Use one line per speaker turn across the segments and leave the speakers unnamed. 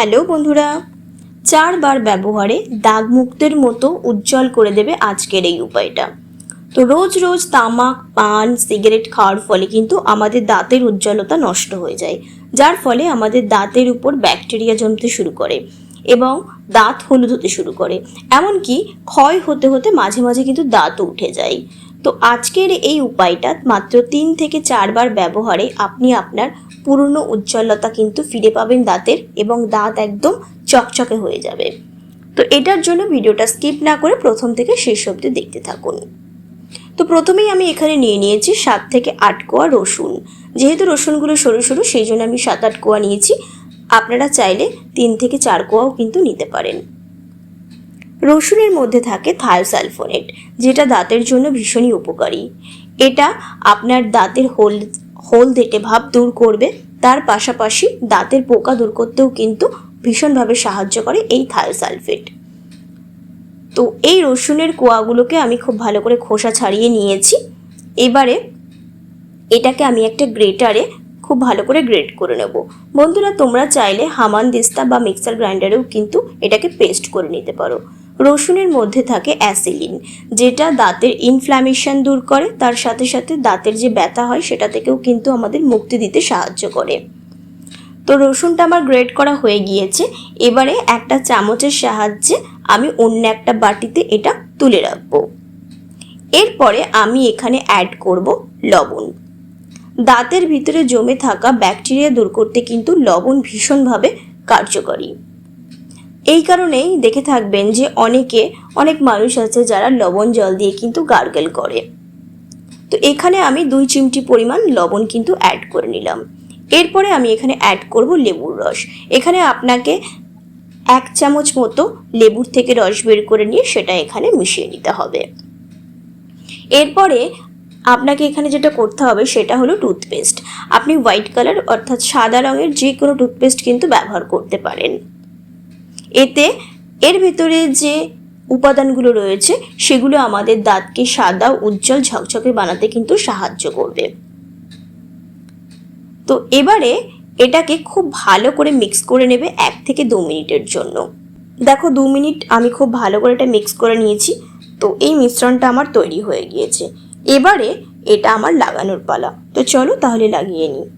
Hello বন্ধুরা, চারবার ব্যবহারে দাগ মুক্তের মতো উজ্জ্বল করে দেবে আজকের এই উপায়টা। তো রোজ রোজ তামাক, পান, সিগারেট খাওয়ার ফলে কিন্তু আমাদের দাঁতের উজ্জ্বলতা নষ্ট হয়ে যায়। যার ফলে আমাদের দাঁতের উপর ব্যাকটেরিয়া জমতে শুরু করে এবং দাঁত হলুদ হতে শুরু করে। এমনকি ক্ষয় হতে হতে মাঝে মাঝে কিন্তু দাঁতও উঠে যায়। তো আজকের এই উপায়টা মাত্র তিন থেকে চারবার ব্যবহারে আপনি আপনার পুরনো উজ্জ্বলতা কিন্তু ফিরে পাবেন দাঁতের এবং দাঁত একদম চকচকে হয়ে যাবে। তো এটার জন্য ভিডিওটা স্কিপ না করে প্রথম থেকে শেষ অবধি দেখতে থাকুন। তো প্রথমেই আমি এখানে নিয়ে নিয়েছি সাত থেকে আট কোয়া রসুন। যেহেতু রসুনগুলো সরু সরু, সেই জন্য আমি সাত আট কোয়া নিয়েছি। আপনারা চাইলে তিন থেকে চার কোয়াও কিন্তু নিতে পারেন। রসুনের মধ্যে থাকে থায়োসালফোনেট যেটা দাঁতের জন্য ভীষণই উপকারী। এটা আপনার দাঁতের হোল হলদেটে ভাব দূর করবে, তার পাশাপাশি দাঁতের পোকা দূর করতেও কিন্তু ভীষণভাবে সাহায্য করে এই থায়োসালফেট তো এই রসুনের কোয়াগুলোকে আমি খুব ভালো করে খোসা ছাড়িয়ে নিয়েছি। এবারে এটাকে আমি একটা গ্রেটারে খুব ভালো করে গ্রেট করে নেব। বন্ধুরা, তোমরা চাইলে হামান দিস্তা বা মিক্সার গ্রাইন্ডারেও কিন্তু এটাকে পেস্ট করে নিতে পারো। রসুনের মধ্যে থাকে অ্যাসিলিন, যেটা দাঁতের ইনফ্ল্যামেশন দূর করে, তার সাথে সাথে দাঁতের যে ব্যথা হয় সেটা থেকেও কিন্তু আমাদের মুক্তি দিতে সাহায্য করে। তো রসুনটা আমার গ্রেট করা হয়ে গিয়েছে, এবারে একটা চামচের সাহায্যে আমি অন্য একটা বাটিতে এটা তুলে রাখব। এরপরে আমি এখানে অ্যাড করব লবণ। দাঁতের ভিতরে জমে থাকা ব্যাকটেরিয়া দূর করতে কিন্তু লবণ ভীষণভাবে কার্যকরী। এই কারণেই দেখে থাকবেন যে অনেকে, অনেক মানুষ আছে যারা লবণ জল দিয়ে কিন্তু গার্গেল করে। তো এখানে আমি দুই চিমটি পরিমাণ লবণ কিন্তু অ্যাড করে নিলাম। এরপরে আমি এখানে অ্যাড করব লেবুর রস। এখানে আপনাকে এক চামচ মতো লেবুর থেকে রস বের করে নিয়ে সেটা এখানে মিশিয়ে নিতে হবে। এরপরে আপনাকে এখানে যেটা করতে হবে সেটা হলো টুথপেস্ট আপনি হোয়াইট কালার অর্থাৎ সাদা রঙের যে কোনো টুথপেস্ট কিন্তু ব্যবহার করতে পারেন। এতে এর ভেতরে যে উপাদানগুলো রয়েছে, সেগুলো আমাদের দাঁতকে সাদা, উজ্জ্বল, ঝকঝকে বানাতে কিন্তু সাহায্য করবে। তো এবারে এটাকে খুব ভালো করে মিক্স করে নেবে এক থেকে দু মিনিটের জন্য। দেখো, দু মিনিট আমি খুব ভালো করে এটা মিক্স করে নিয়েছি, তো এই মিশ্রণটা আমার তৈরি হয়ে গিয়েছে। এবারে এটা আমার লাগানোর পালা। তো চলো তাহলে লাগিয়ে নিই।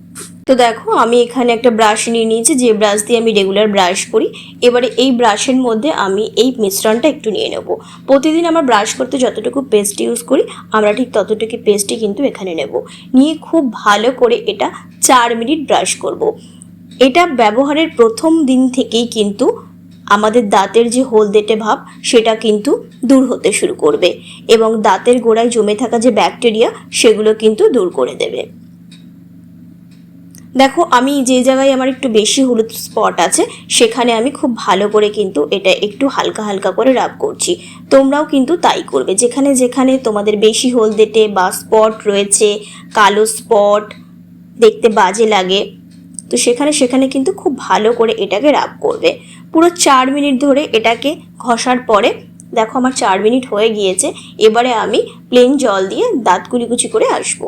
তো দেখো, আমি এখানে একটা ব্রাশ নিয়ে নিয়েছি, যে ব্রাশ দিয়ে আমি রেগুলার ব্রাশ করি। এবারে এই ব্রাশের মধ্যে আমি এই মিশ্রণটা একটু নিয়ে নেব। প্রতিদিন আমার ব্রাশ করতে যতটুকু পেস্ট ইউজ করি, আমরা ঠিক ততটুকু পেস্টই কিন্তু এখানে নেব। নিয়ে খুব ভালো করে এটা চার মিনিট ব্রাশ করব। এটা ব্যবহারের প্রথম দিন থেকেই কিন্তু আমাদের দাঁতের যে হলদেটে ভাব, সেটা কিন্তু দূর হতে শুরু করবে এবং দাঁতের গোড়ায় জমে থাকা যে ব্যাকটেরিয়া সেগুলো কিন্তু দূর করে দেবে। দেখো, আমি যে জায়গায় আমার একটু বেশি হলুদ স্পট আছে, সেখানে আমি খুব ভালো করে কিন্তু এটা একটু হালকা হালকা করে রাব করছি। তোমরাও কিন্তু তাই করবে। যেখানে যেখানে তোমাদের বেশি হলদেটে বা স্পট রয়েছে, কালো স্পট দেখতে বাজে লাগে, তো সেখানে সেখানে কিন্তু খুব ভালো করে এটাকে রাব করবে। পুরো চার মিনিট ধরে এটাকে ঘষার পরে, দেখো আমার চার মিনিট হয়ে গিয়েছে, এবারে আমি প্লেন জল দিয়ে দাঁত কুচি করে আসব।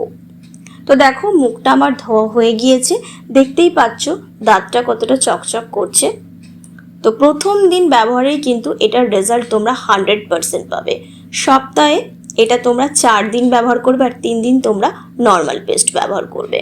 তো দেখো, মুখটা আমার ধোয়া হয়ে গিয়েছে। দেখতেই পাচ্ছ, দাঁতটা কতটা চকচক করছে। তো প্রথম দিন ব্যবহারেই কিন্তু এটার রেজাল্ট তোমরা হান্ড্রেড পারসেন্ট পাবে। সপ্তাহে এটা তোমরা চার দিন ব্যবহার করবে আর তিন দিন তোমরা নর্মাল পেস্ট ব্যবহার করবে।